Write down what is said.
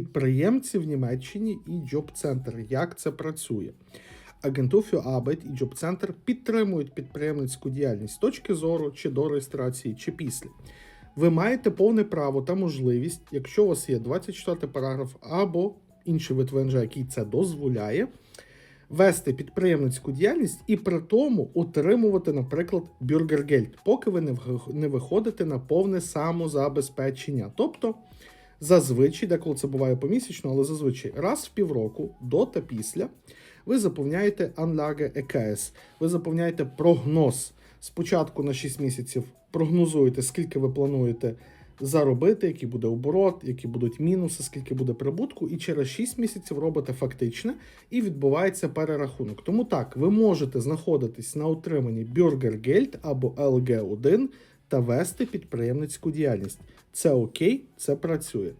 підприємці в Німеччині і Джоб-центр. Як це працює? Агентур für і Джоб-центр підтримують підприємницьку діяльність з точки зору чи до реєстрації, чи після. Ви маєте повне право та можливість, якщо у вас є 24 параграф або інший вид ВНЖ, який це дозволяє, вести підприємницьку діяльність і при тому утримувати, наприклад, бюргергельд, поки ви не виходите на повне самозабезпечення. Тобто, зазвичай, деколи це буває помісячно, але зазвичай раз в півроку, до та після, ви заповняєте Anlage ЕКС, ви заповняєте прогноз. Спочатку на 6 місяців прогнозуєте, скільки ви плануєте заробити, який буде оборот, які будуть мінуси, скільки буде прибутку, і через 6 місяців робите фактичне і відбувається перерахунок. Тому так, ви можете знаходитись на утриманні Bürgergeld або LG1 та вести підприємницьку діяльність. Це окей, це працює.